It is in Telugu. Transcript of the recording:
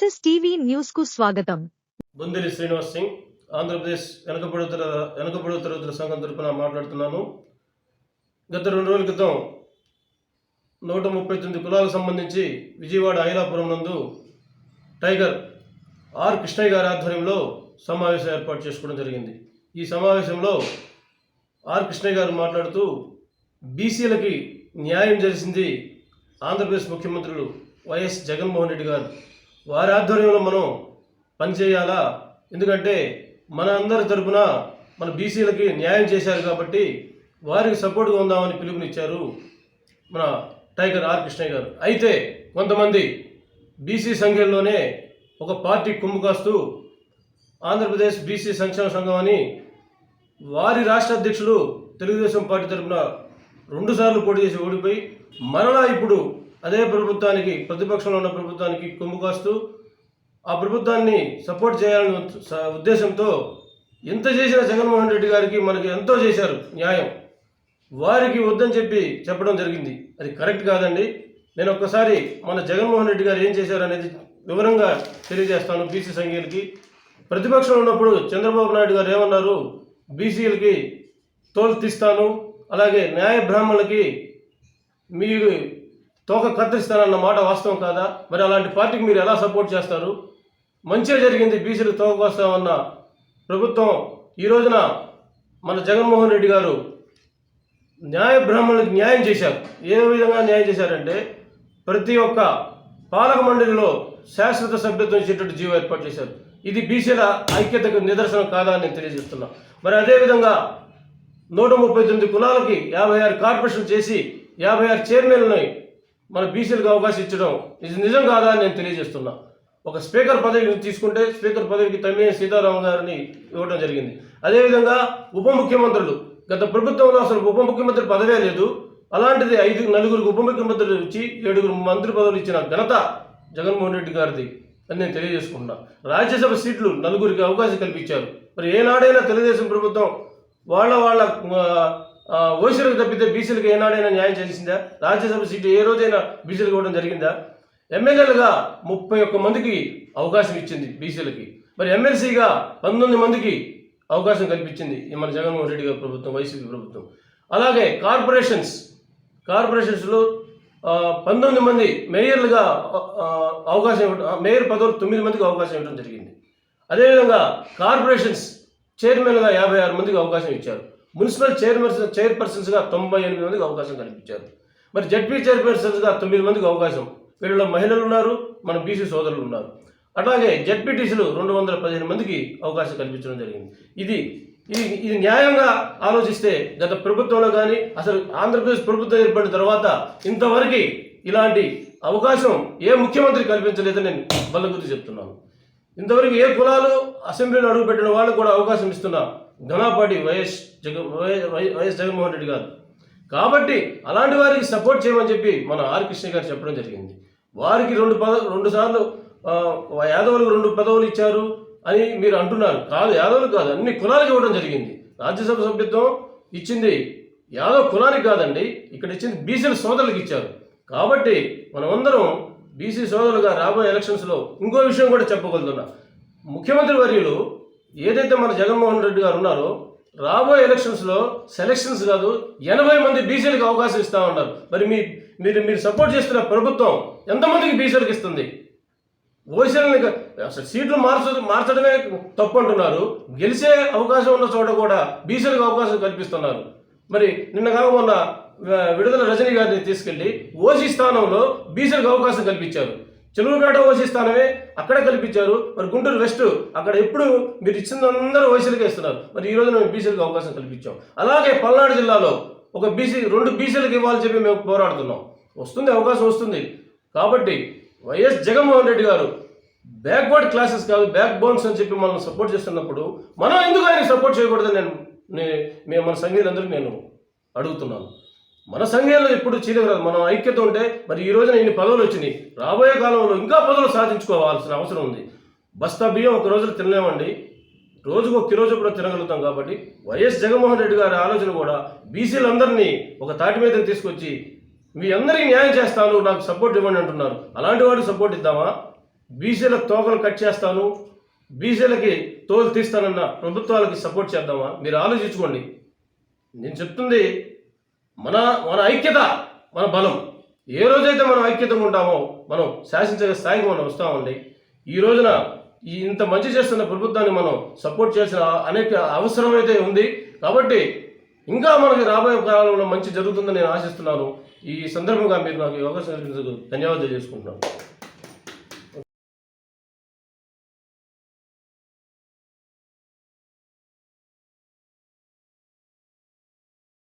ఎస్ఎస్ టీవీ న్యూస్కు స్వాగతం. బుందిరి శ్రీనివాస్ సింగ్ ఆంధ్రప్రదేశ్ వెనకబడి తర తరగతుల సంఘం తరపున మాట్లాడుతున్నాను. గత రెండు రోజుల క్రితం నూట ముప్పై తొమ్మిది కులాలకు సంబంధించి విజయవాడ ఐలాపురం నందు టైగర్ ఆర్ కృష్ణయ్య గారి ఆధ్వర్యంలో సమావేశం ఏర్పాటు చేసుకోవడం జరిగింది. ఈ సమావేశంలో ఆర్ కృష్ణయ్య గారు మాట్లాడుతూ బీసీలకి న్యాయం చేసింది ఆంధ్రప్రదేశ్ ముఖ్యమంత్రులు వైఎస్ జగన్మోహన్ రెడ్డి గారు. వారి ఆధ్వర్యంలో మనం పనిచేయాలా? ఎందుకంటే మన అందరి తరపున మన బీసీలకి న్యాయం చేశారు కాబట్టి వారికి సపోర్ట్గా ఉందామని పిలుపునిచ్చారు మన టైగర్ ఆర్ కృష్ణయ్య గారు. అయితే కొంతమంది బీసీ సంఘంలోనే ఒక పార్టీ కుమ్ము కాస్తూ ఆంధ్రప్రదేశ్ బీసీ సంక్షేమ సంఘం అని వారి రాష్ట్ర అధ్యక్షులు తెలుగుదేశం పార్టీ తరపున రెండుసార్లు పోటీ చేసి ఓడిపోయి మరలా ఇప్పుడు అదే ప్రభుత్వానికి ప్రతిపక్షంలో ఉన్న ప్రభుత్వానికి కొమ్ము కాస్తూ ఆ ప్రభుత్వాన్ని సపోర్ట్ చేయాలని స- ఉద్దేశంతో ఎంత చేసిన జగన్మోహన్ రెడ్డి గారికి మనకి ఎంతో చేశారు న్యాయం. వారికి వద్దని చెప్పి చెప్పడం జరిగింది. అది కరెక్ట్ కాదండి. నేను ఒక్కసారి మన జగన్మోహన్ రెడ్డి గారు ఏం చేశారు అనేది వివరంగా తెలియజేస్తాను బీసీ సంఘీయులకి. ప్రతిపక్షంలో ఉన్నప్పుడు చంద్రబాబు నాయుడు గారు ఏమన్నారు? బీసీలకి తోలు తీస్తాను. అలాగే న్యాయ బ్రాహ్మణులకి మీరు తోక కత్తిరిస్తానన్న మాట వాస్తవం కాదా? మరి అలాంటి పార్టీకి మీరు ఎలా సపోర్ట్ చేస్తారు? మంచిగా జరిగింది బీసీలు తోక కోస్తామన్న ప్రభుత్వం ఈ రోజున మన జగన్మోహన్ రెడ్డి గారు న్యాయ బ్రాహ్మణులకు న్యాయం చేశారు. ఏ విధంగా న్యాయం చేశారంటే ప్రతి ఒక్క పాలక మండలిలో శాశ్వత సభ్యత్వం ఇచ్చేటట్టు జీవో ఏర్పాటు చేశారు. ఇది బీసీల ఐక్యతకు నిదర్శనం కాదా అని నేను తెలియజేస్తున్నా. మరి అదేవిధంగా నూట ముప్పై తొమ్మిది కులాలకి యాభై ఆరు కార్పొరేషన్ చేసి యాభై ఆరు చైర్మన్లని మన బీసీలకు అవకాశం ఇచ్చడం ఇది నిజం కాదా అని నేను తెలియజేస్తున్నా. ఒక స్పీకర్ పదవి తీసుకుంటే స్పీకర్ పదవికి తమ్మినేని సీతారాం గారిని ఇవ్వడం జరిగింది. అదేవిధంగా ఉప ముఖ్యమంత్రులు గత ప్రభుత్వంలో అసలు ఉప ముఖ్యమంత్రి పదవే లేదు. అలాంటిది ఐదు నలుగురికి ఉప ముఖ్యమంత్రులు ఇచ్చి ఏడుగురు మంత్రి పదవులు ఇచ్చిన ఘనత జగన్మోహన్ రెడ్డి గారిది అని నేను తెలియజేసుకుంటున్నా. రాజ్యసభ సీట్లు నలుగురికి అవకాశం కల్పించారు. మరి ఏనాడైనా తెలుగుదేశం ప్రభుత్వం వాళ్ళ వాళ్ళ ఓసీలకు తప్పితే బీసీలకు ఏనాడైనా న్యాయం చేసిందా? రాజ్యసభ సీటు ఏ రోజైనా బీసీలకు ఇవ్వడం జరిగిందా? ఎమ్మెల్యేలుగా ముప్పై ఒక్క మందికి అవకాశం ఇచ్చింది బీసీలకి. మరి ఎమ్మెల్సీగా పంతొమ్మిది మందికి అవకాశం కల్పించింది ఈ మన జగన్మోహన్ రెడ్డి గారి ప్రభుత్వం వైసీపీ ప్రభుత్వం. అలాగే కార్పొరేషన్స్ కార్పొరేషన్స్లో పంతొమ్మిది మంది మేయర్లుగా అవకాశం ఇవ్వడం మేయర్ పదవులు తొమ్మిది మందికి అవకాశం ఇవ్వడం జరిగింది. అదేవిధంగా కార్పొరేషన్స్ చైర్మన్గా యాభై ఆరు మందికి అవకాశం ఇచ్చారు. మున్సిపల్ చైర్మన్ చైర్పర్సన్స్గా తొంభై ఎనిమిది మందికి అవకాశం కల్పించారు. మరి జడ్పీ చైర్పర్సన్స్గా తొమ్మిది మందికి అవకాశం. వీళ్ళలో మహిళలు ఉన్నారు మన బీసీ సోదరులు ఉన్నారు. అట్లాగే జడ్పీటీసీలు రెండు వందల పదిహేను మందికి అవకాశం కల్పించడం జరిగింది. ఇది ఇది ఇది న్యాయంగా ఆలోచిస్తే గత ప్రభుత్వంలో కానీ అసలు ఆంధ్రప్రదేశ్ ప్రభుత్వం ఏర్పడిన తర్వాత ఇంతవరకు ఇలాంటి అవకాశం ఏ ముఖ్యమంత్రి కల్పించలేదని నేను గుర్తు చెప్తున్నాను. ఇంతవరకు ఏ కులాలు అసెంబ్లీలో అడుగుపెట్టిన వాళ్ళకు కూడా అవకాశం ఇస్తున్నారు ఘనాపాటి వైఎస్ జగన్ వైఎస్ జగన్మోహన్ రెడ్డి గారు. కాబట్టి అలాంటి వారికి సపోర్ట్ చేయమని చెప్పి మన ఆర్ కృష్ణ గారు చెప్పడం జరిగింది. వారికి రెండు పద రెండు సార్లు యాదవులకు రెండు పదవులు ఇచ్చారు అని మీరు అంటున్నారు. కాదు యాదవులు కాదు అన్ని కులాలకు ఇవ్వడం జరిగింది. రాజ్యసభ సభ్యత్వం ఇచ్చింది యాదవ్ కులానికి కాదండి ఇక్కడ ఇచ్చింది బీసీల సోదరులకు ఇచ్చారు. కాబట్టి మనమందరం బీసీ సోదరులుగా రాబోయే ఎలక్షన్స్లో ఇంకో విషయం కూడా చెప్పగలుగుతున్నా. ముఖ్యమంత్రి వర్యులు ఏదైతే మన జగన్మోహన్ రెడ్డి గారు ఉన్నారో రాబోయే ఎలక్షన్స్లో సెలక్షన్స్ కాదు ఎనభై మంది బీసీలకు అవకాశం ఇస్తూ ఉన్నారు. మరి మీ మీరు మీరు సపోర్ట్ చేస్తున్న ప్రభుత్వం ఎంతమందికి బీసీలకు ఇస్తుంది? ఓసీలని అసలు సీట్లు మార్చ మార్చడమే తప్పు అంటున్నారు. గెలిచే అవకాశం ఉన్న చోట కూడా బీసీలకు అవకాశం కల్పిస్తున్నారు. మరి నిన్న కాక మొన్న విడుదల రజనీ గారిని తీసుకెళ్ళి ఓసీ స్థానంలో బీసీలకు అవకాశం కల్పించారు. చెలువుపేట ఓసీ స్థానమే అక్కడే కల్పించారు. మరి గుంటూరు వెస్ట్ అక్కడ ఎప్పుడు మీరు ఇచ్చిందందరూ ఓసీలకే ఇస్తున్నారు. మరి ఈ రోజు మేము బీసీలకు అవకాశం కల్పించాం. అలాగే పల్నాడు జిల్లాలో ఒక బీసీ రెండు బీసీలకు ఇవ్వాలని చెప్పి మేము పోరాడుతున్నాం. వస్తుంది అవకాశం వస్తుంది. కాబట్టి YS Jaganmohan Reddy garu backward classes కాదు బ్యాక్ బోన్స్ అని చెప్పి మనం సపోర్ట్ చేస్తున్నప్పుడు మనం ఎందుకు ఆయన సపోర్ట్ చేయకూడదని నేను మేము మన సంఘీయులందరికీ నేను అడుగుతున్నాను. మన సంఘంలో ఎప్పుడు చీలగలదు మనం ఐక్యత ఉంటే మరి ఈ రోజున ఇన్ని పదవులు వచ్చినాయి. రాబోయే కాలంలో ఇంకా పదవులు సాధించుకోవాల్సిన అవసరం ఉంది. బస్తా బియ్యం ఒక రోజులో తినలేమండి. రోజుకు ఒక రోజు కూడా తినగలుగుతాం కాబట్టి వైఎస్ జగన్మోహన్ రెడ్డి గారి ఆలోచన కూడా బీసీలందరినీ ఒక తాటి మీద తీసుకొచ్చి మీ అందరికీ న్యాయం చేస్తాను నాకు సపోర్ట్ ఇవ్వండి అంటున్నారు. అలాంటి వాడికి సపోర్ట్ ఇద్దామా? బీసీల తోకలు కట్ చేస్తాను బీసీలకి తోలు తీస్తానన్న ప్రభుత్వాలకి సపోర్ట్ చేద్దామా? మీరు ఆలోచించుకోండి. నేను చెప్తుంది మన మన ఐక్యత మన బలం. ఏ రోజైతే మనం ఐక్యతగా ఉంటామో మనం శాసించే స్థాయికి మనం వస్తామండి. ఈ రోజున ఇంత మంచి చేస్తున్న ప్రభుత్వాన్ని మనం సపోర్ట్ చేసిన అనేక అవసరం అయితే ఉంది. కాబట్టి ఇంకా మనకి రాబోయే కాలంలో మంచి జరుగుతుందని నేను ఆశిస్తున్నాను. ఈ సందర్భంగా మీరు నాకు యోగా అవకాశం ధన్యవాదాలు చేసుకుంటున్నాను